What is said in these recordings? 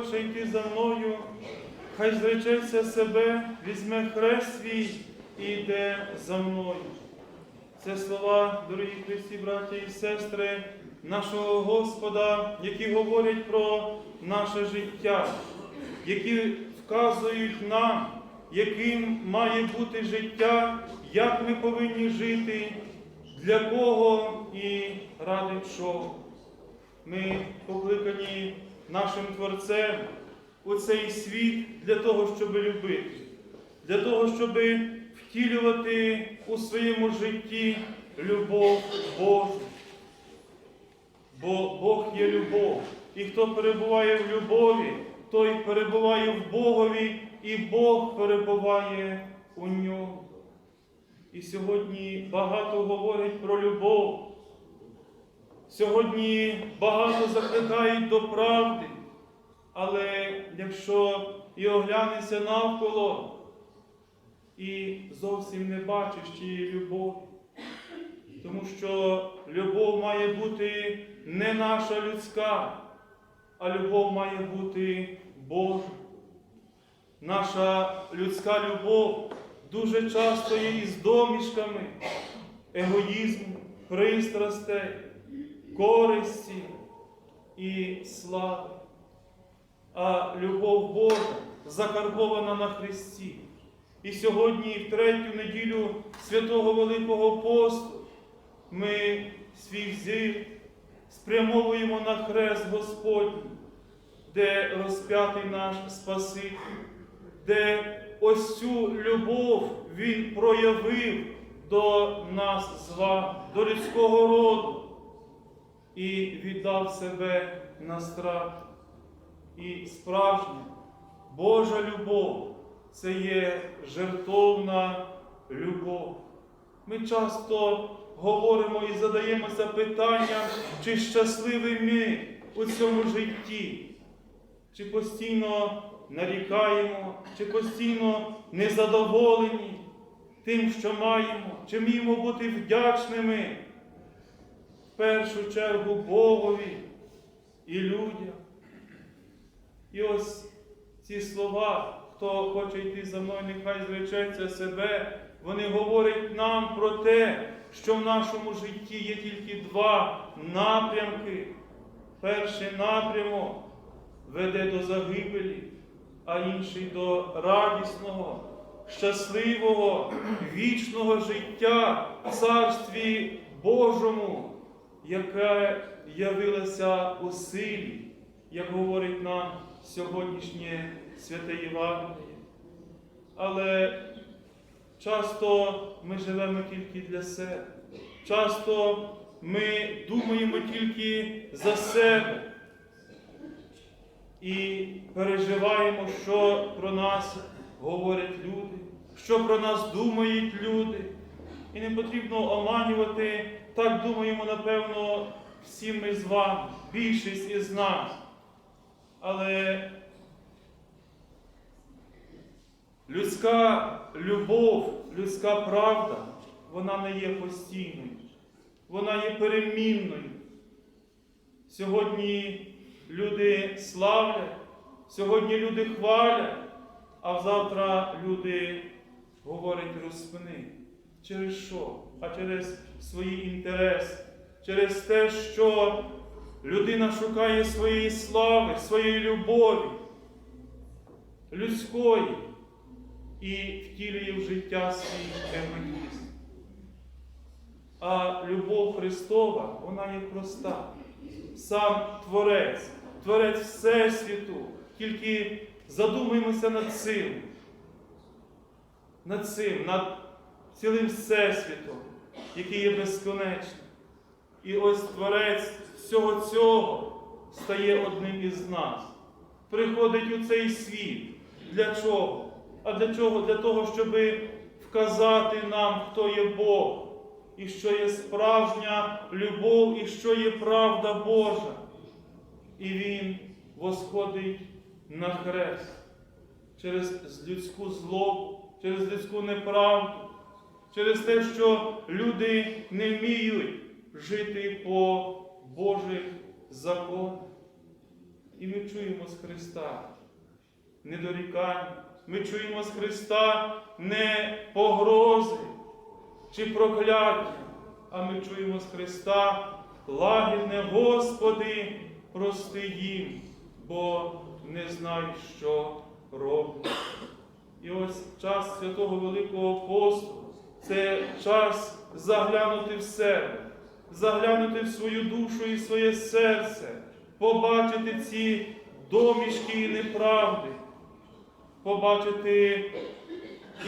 хоче йти за мною, хай зречеться себе, візьме хрест свій і йде за мною. Це слова, дорогі Христі, браті і сестри, нашого Господа, які говорять про наше життя, які вказують нам, яким має бути життя, як ми повинні жити, для кого і ради чого. Ми покликані нашим Творцем у цей світ для того, щоб любити, для того, щоб втілювати у своєму житті любов Божу. Бо Бог є любов, і хто перебуває в любові, той перебуває в Богові, і Бог перебуває у ньому. І сьогодні багато говорять про любов. Сьогодні багато закликають до правди, але якщо і оглянешся навколо і зовсім не бачиш тієї любові, тому що любов має бути не наша людська, а любов має бути Божа. Наша людська любов дуже часто є із домішками егоїзму, пристрастей, користі і слави. А любов Божа закарбована на Христі. І сьогодні, в третю неділю святого Великого посту, ми свій зір спрямовуємо на хрест Господній, де розп'ятий наш Спаситель, де ось цю любов Він проявив до нас з вами, до людського роду, і віддав себе на страх. І справжня Божа любов це є жертовна любов. Ми часто говоримо і задаємося питанням, чи щасливі ми у цьому житті, чи постійно нарікаємо, чи постійно незадоволені тим, що маємо, чи вміємо бути вдячними першу чергу Богові і людям. І ось ці слова, хто хоче йти за мною, нехай зречеться себе, вони говорять нам про те, що в нашому житті є тільки два напрямки. Перший напрямок веде до загибелі, а інший до радісного, щасливого, вічного життя в Царстві Божому, яке явилося у силі, як говорить нам сьогоднішнє святе Євангеліє. Але часто ми живемо тільки для себе. Часто ми думаємо тільки за себе і переживаємо, що про нас говорять люди, що про нас думають люди. І не потрібно оманювати, так думаємо, напевно, всі ми з вами, більшість із нас. Але людська любов, людська правда, вона не є постійною, вона є перемінною. Сьогодні люди славлять, сьогодні люди хвалять, а завтра люди говорять розпини. Через що? А через свої інтереси, через те, що людина шукає своєї слави, своєї любові, людської і втілює в життя свій егоїзм. А любов Христова, вона є проста. Сам Творець, Творець Всесвіту, тільки задумаємося над цим, над цим, над цілим Всесвітом, який є безконечним. І ось Творець всього цього стає одним із нас. Приходить у цей світ. Для чого? А для чого? Для того, щоб вказати нам, хто є Бог, і що є справжня любов, і що є правда Божа. І Він восходить на хрест через людську злобу, через людську неправду, через те, що люди не вміють жити по Божих законах. І ми чуємо з Христа не дорікання. Ми чуємо з Христа не погрози чи прокляття, а ми чуємо з Христа лагідне Господи, прости їм, бо не знають, що роблять. І ось час святого Великого посту це час заглянути в себе, заглянути в свою душу і своє серце, побачити ці домішки і неправди, побачити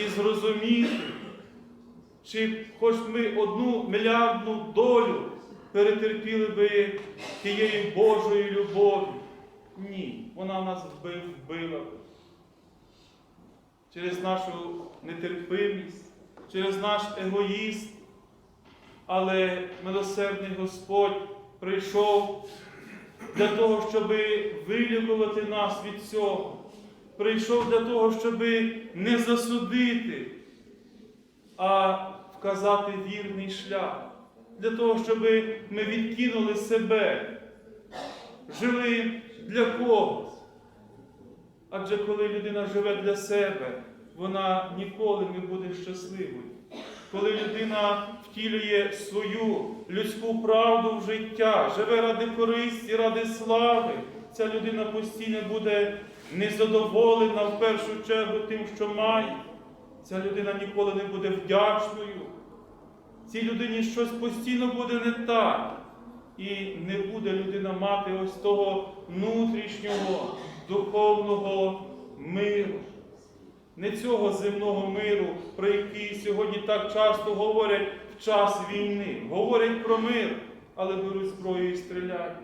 і зрозуміти, чи хоч ми одну мільярдну долю перетерпіли би тієї Божої любові. Ні, вона нас вбив, вбила би через нашу нетерпимість, через наш егоїзм. Але милосердний Господь прийшов для того, щоб вилікувати нас від цього. Прийшов для того, щоб не засудити, а вказати вірний шлях, для того, щоб ми відкинули себе, жили для когось. Адже коли людина живе для себе, вона ніколи не буде щасливою. Коли людина втілює свою людську правду в життя, живе ради користі, ради слави, ця людина постійно буде незадоволена в першу чергу тим, що має. Ця людина ніколи не буде вдячною. Цій людині щось постійно буде не так. І не буде людина мати ось того внутрішнього духовного миру. Не цього земного миру, про який сьогодні так часто говорять в час війни. Говорять про мир, але беруть зброю і стріляють.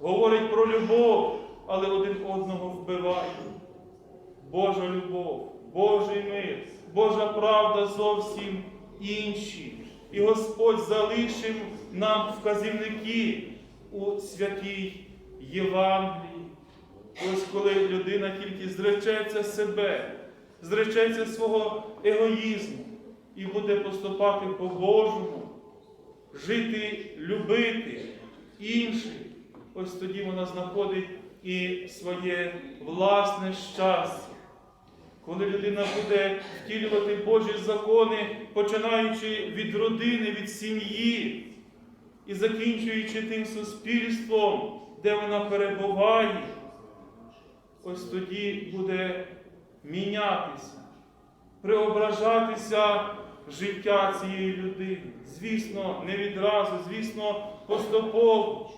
Говорять про любов, але один одного вбивають. Божа любов, Божий мир, Божа правда зовсім інші. І Господь залишив нам вказівники у святій Євангелії. Ось коли людина тільки зречеться себе, зречеться свого егоїзму і буде поступати по-божому, жити, любити інших, ось тоді вона знаходить і своє власне щастя. Коли людина буде втілювати Божі закони, починаючи від родини, від сім'ї і закінчуючи тим суспільством, де вона перебуває, ось тоді буде мінятися, преображатися життя цієї людини. Звісно, не відразу, звісно, поступово.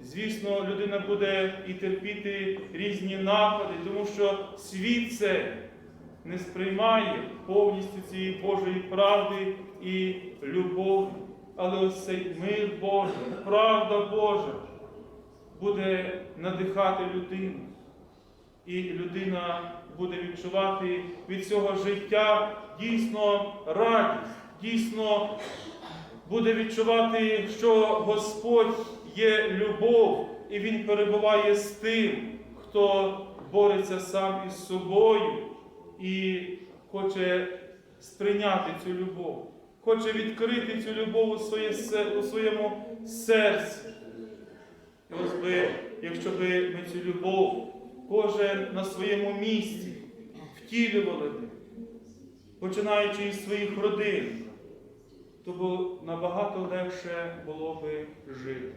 Звісно, людина буде і терпіти різні напади, тому що світ це не сприймає повністю цієї Божої правди і любові. Але ось цей мир Божий, правда Божа буде надихати людину. І людина буде відчувати від цього життя дійсно радість, дійсно буде відчувати, що Господь є любов, і Він перебуває з тим, хто бореться сам із собою і хоче сприйняти цю любов, хоче відкрити цю любов у, своє, у своєму серці. Ось би, якщо би ми цю любов кожен на своєму місці втілювали починаючи із своїх родин, то набагато легше було би жити.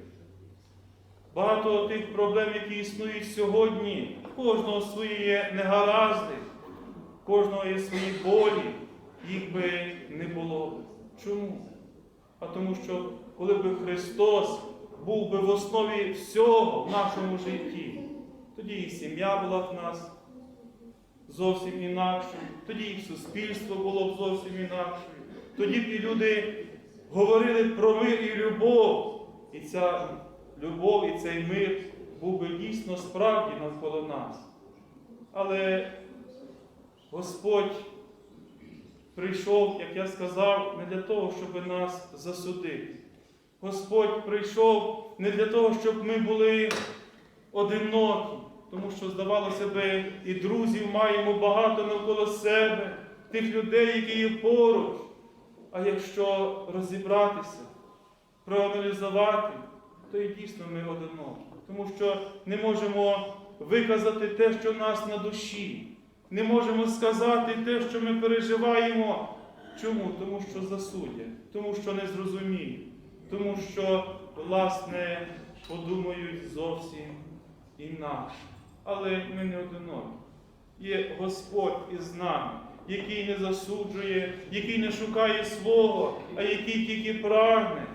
Багато тих проблем, які існують сьогодні, кожного свої є негаразди, кожного є свої болі, їх би не було. Чому? А тому що коли би Христос був би в основі всього в нашому житті, тоді і сім'я була в нас зовсім інакшою, тоді і суспільство було б зовсім інакшою, тоді б і люди говорили про мир і любов. І ця любов і цей мир був би дійсно справді навколо нас. Але Господь прийшов, як я сказав, не для того, щоб нас засудити. Господь прийшов не для того, щоб ми були одинокі, тому що, здавалося би, і друзів маємо багато навколо себе, тих людей, які є поруч. А якщо розібратися, проаналізувати, то і дійсно ми одинокі. тому що не можемо виказати те, що в нас на душі. Не можемо сказати те, що ми переживаємо. Чому? Тому що засудять, тому що не зрозуміють, тому що, власне, подумають зовсім інакше. Але ми не одинокі. Є Господь із нами, який не засуджує, який не шукає свого, а який тільки прагне,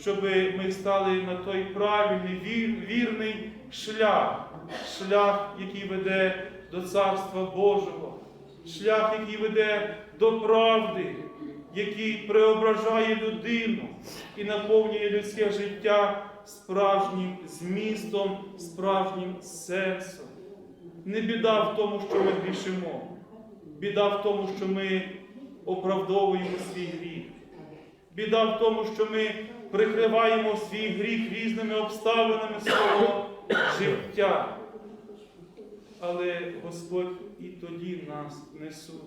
щоб ми стали на той правильний, вірний шлях, шлях, який веде до Царства Божого, шлях, який веде до правди, який преображає людину і наповнює людське життя справжнім змістом, справжнім сенсом. Не біда в тому, що ми грішимо. Біда в тому, що ми оправдовуємо свій гріх. Біда в тому, що ми прикриваємо свій гріх різними обставинами свого життя. Але Господь і тоді нас не судить.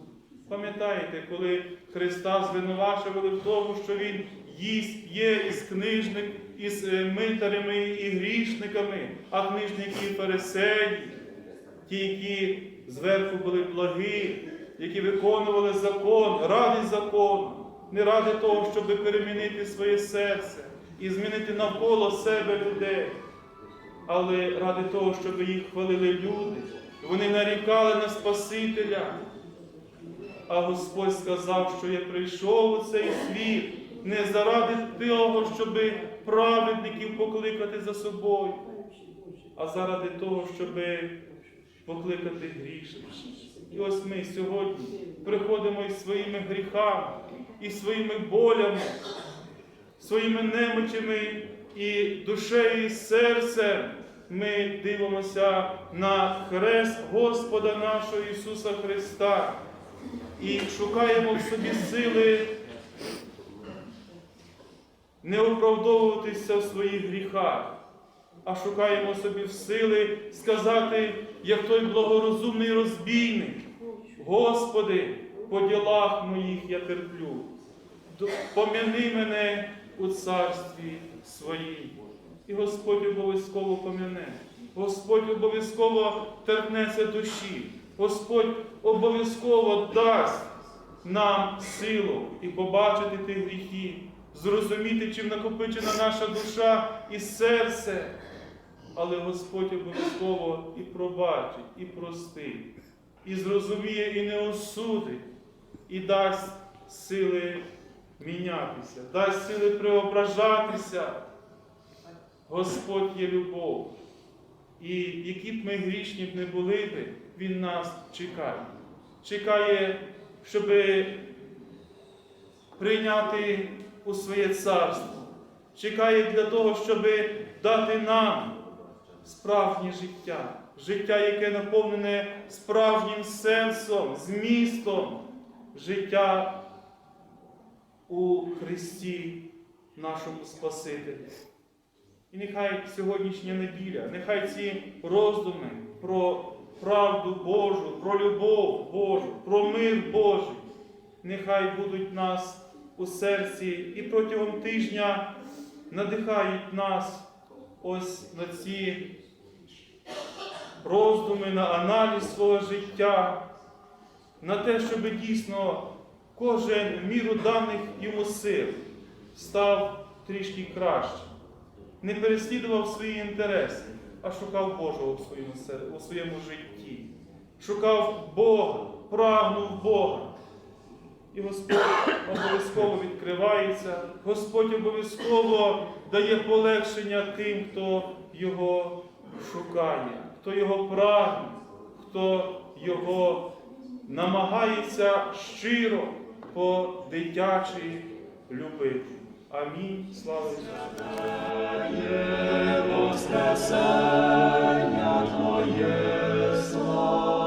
Пам'ятаєте, коли Христа звинувачували в тому, що Він їсть, п'є із книжник, із е, митарями і грішниками, а книжники фарисеї, ті, які зверху були благі, які виконували закон, ради закону, не ради того, щоб перемінити своє серце і змінити навколо себе людей, але ради того, щоб їх хвалили люди. Вони нарікали на Спасителя. А Господь сказав, що я прийшов у цей світ не заради того, щоб праведників покликати за собою, а заради того, щоб покликати грішних. І ось ми сьогодні приходимо із своїми гріхами, і своїми болями, своїми немочами і душею, і серцем. Ми дивимося на хрест Господа нашого Ісуса Христа і шукаємо в собі сили не оправдовуватися в своїх гріхах, а шукаємо собі в сили сказати, як той благорозумний розбійник, Господи, по ділах моїх я терплю, пом'яни мене у царстві своїй. І Господь обов'язково пом'яне. Господь обов'язково торкнеться душі. Господь обов'язково дасть нам силу і побачити ті гріхи, зрозуміти, чим накопичена наша душа і серце. Але Господь обов'язково і пробачить, і простить, і зрозуміє, і не осудить, і дасть сили мінятися, дасть сили преображатися. Господь є любов. І які б ми грішні б не були би, Він нас чекає. Чекає, щоб прийняти у своє царство. Чекає для того, щоб дати нам справжнє життя. Життя, яке наповнене справжнім сенсом, змістом, життя у Христі, нашому Спасителі. І нехай сьогоднішня неділя, нехай ці роздуми про правду Божу, про любов Божу, про мир Божий, нехай будуть нас у серці і протягом тижня надихають нас ось на ці роздуми, на аналіз свого життя, на те, щоб дійсно кожен міру даних йому сил став трішки краще не переслідував свої інтереси, а шукав Божого у своєму, у своєму житті. Шукав Бога, прагнув Бога. І Господь обов'язково відкривається, Господь обов'язково дає полегшення тим, хто його шукає, хто його прагне, хто його намагається щиро по дитячі любити. Амінь. Слава Ісусу! Твоє слава.